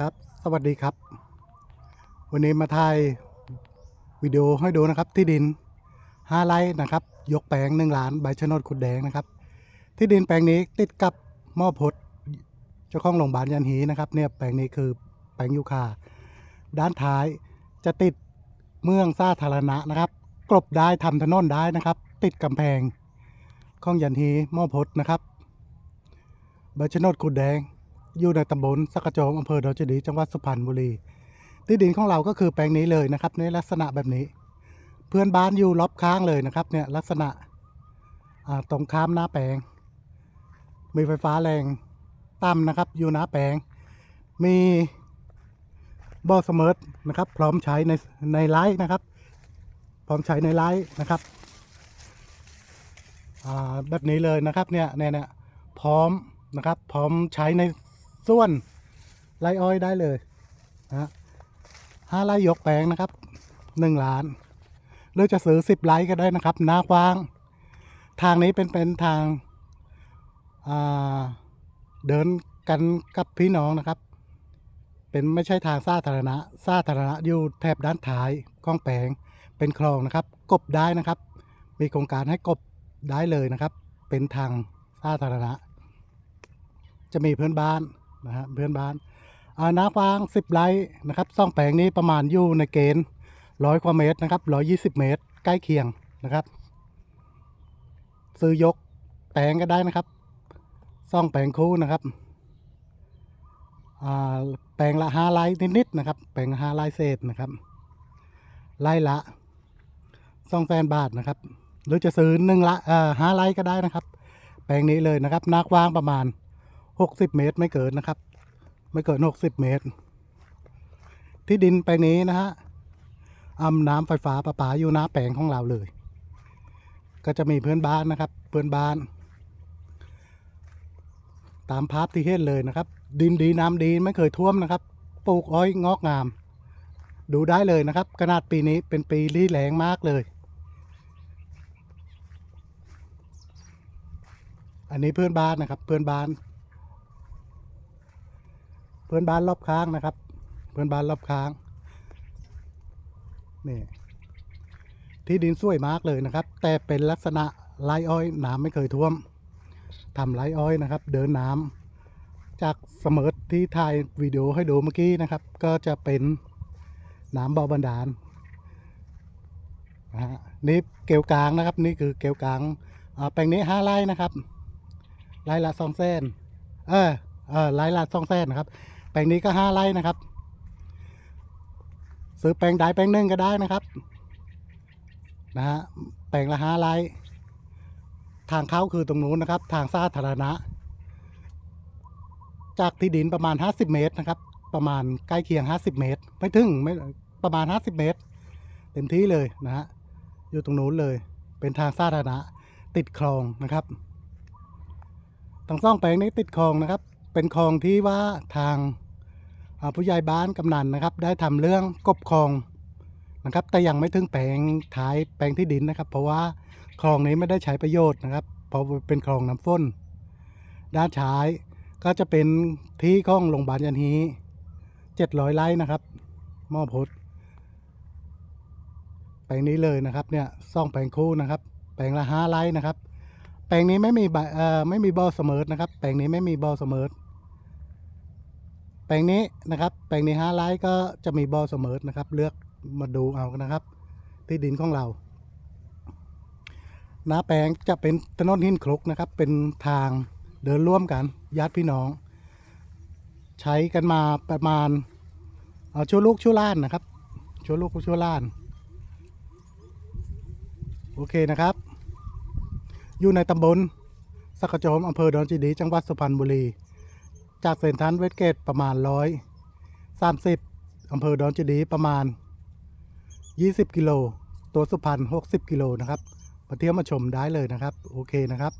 ครับสวัสดีครับ วันนี้มาถ่ายวิดีโอให้ดูนะครับ ที่ดิน5ไร่นะครับ ยกแปลงหนึ่งล้านใบชะโนดขุดแดงนะครับ ที่ดินแปลงนี้ติดกับหม้อพดเจ้าของโรงพยาบาลยันหีนะครับเนี่ยแปลงนี้คือแปลงยูคาด้านท้ายจะติดเมืองสาธารณะนะครับ กลบได้ทำถนนได้นะครับ ติดกำแพงของยันฮีหม้อพดนะครับใบชะโนดขุดแดง อยู่ในตำบลสักกะโจมอำเภอดอนเจดี จังหวัดสุพรรณบุรี ที่ดินของเราก็คือแปลงนี้เลยนะครับ ในลักษณะแบบนี้ เพื่อนบ้านอยู่รอบข้างเลยนะครับ เนี่ยลักษณะตรงข้ามหน้าแปลง มีไฟฟ้าแรงต่ำนะครับ อยู่หน้าแปลง มีบ่อเสมอนะครับ พร้อมใช้ในในไร่นะครับ พร้อมใช้ในไร่นะครับแบบนี้เลยนะครับเนี่ยเนี่ยเนี่ยพร้อมนะครับ พร้อมใช้ใน ส่วนไรอ้อยได้เลยนะฮะห้าไร่ยกแปลงนะครับหนึ่งล้าน หรือจะซื้อสิบไร่ก็ได้นะครับหน้ากว้าง ทางนี้เป็นเป็นทางาเดินกันกับพี่น้องนะครับ เป็นไม่ใช่ทางสาธารณะสาธารณะอยู่แถบด้านท้ายของแปลงเป็นคลองนะครับ กบได้นะครับ มีโครงการให้กบได้เลยนะครับ เป็นทางสาธารณะ จะมีเพื่อนบ้าน นะฮะเพื่อนบ้านานากวางสิบไร่นะครับซ่องแปลงนี้ประมาณอยู่ในเกณฑ์ร้อยกว่าเมตรนะครับร้อยี่สิบเมตร ใกล้เคียงนะครับ ซื้อยกแปลงก็ได้นะครับซ่องแปลงคู่นะครับแปลงละห้าไร่นิดๆนะครับ แปลงห้าไร่เศษนะครับไร่ละสองแสนบาทนะครับ หรือจะซื้อหนึ่งละห้าไร่ก็ได้นะครับ แปลงนี้เลยนะครับน้ากวางประมาณ 60เมตรไม่เกินนะครับ ไม่เกิน60เมตร ที่ดินไปลงนี้นะฮะอำน้ำไฟฟ้าประปาอยู่หน้าแปลงของเราเลย ก็จะมีเพื่อนบ้านนะครับ เพื่อนบ้าน ตามภาพที่เห็นเลยนะครับ ดินดีน้ำดีไม่เคยท่วมนะครับ ปลูกอ้อยงอกงาม ดูได้เลยนะครับ ขนาดปีนี้เป็นปีที่แรงมากเลย อันนี้เพื่อนบ้านนะครับ เพื่อนบ้าน เพื่อนบ้านรอบข้างนะครับ เพื่อนบ้านรอบข้างนี่ที่ดินสวยมากเลยนะครับ แต่เป็นลักษณะไรอ้อยน้ำไม่เคยท่วมทำไรอ้อยนะครับ เดินน้ำจากเสมอที่ถ่ายวิดีโอให้ดูเมื่อกี้นะครับ ก็จะเป็นน้ำบ่อบันดาลนะฮะนี่เกลวกลางนะครับ นี่คือเกลวกลางอ่าแปลงนี้ห้าไร่นะครับไร่ละสองเส้นเออเออไร่ละสองเส้นนะครับ แปลงนี้ก็ห้าไร่นะครับ ซื้อแปลงใดแปลงหนึ่งก็ได้นะครับ นะฮะแปลงละห้าไร่ทางเข้าคือตรงนู้นนะครับ ทางสาธารณะ จากที่ดินประมาณ 50 เมตรนะครับ ประมาณใกล้เคียง 50 เมตร ไม่ถึงไม่ประมาณ 50 เมตร เต็มที่เลยนะฮะอยู่ตรงนู้นเลยเป็นทางสาธารณะติดคลองนะครับทั้งสองแปลงนี้ติดคลองนะครับ เป็นคลองที่ว่าทาง ผู้ใหญ่บ้านกำนันนะครับ ได้ทำเรื่องกบคลองนะครับ แต่ยังไม่ถึงแปลงท้ายแปลงที่ดินนะครับ เพราะว่าคลองนี้ไม่ได้ใช้ประโยชน์นะครับ เพราะเป็นคลองน้ำฝนด้านท้ายก็จะเป็นที่ของโรงพยาบาลยันฮีเจ็ดร้อยไร่นะครับหม้อพดแปลงนี้เลยนะครับเนี่ยซ่องแปลงคู่นะครับ แปลงละห้าไร่นะครับ แปลงนี้ไม่มีใบเอ่อไม่มีบอลเสมอนะครับ แปลงนี้ไม่มีบอลเสมอ แปลงนี้นะครับแปลงนี้ห้าไร่ก็จะมีบอเสมอนะครับ เลือกมาดูเอานะครับ ที่ดินของเราหน้าแปลงจะเป็นถนนหินคลุกนะครับ เป็นทางเดินร่วมกันญาติพี่น้อง ใช้กันมาประมาณเอาชั่วลูกชั่วล้านนะครับชั่วลูกชั่วล้าน โอเคนะครับ อยู่ในตำบลสักกะโจมอำเภอดอนจีดี จังหวัดสุพรรณบุรี จากเส้นทางเวสเกตประมาณร้อยสามสิบอำเภอดอนเจีดีประมาณยี่สิบกิโล ตัวสุพรรณหกสิบกิโลนะครับมาเที่ยวมาชมได้เลยนะครับ โอเคนะครับ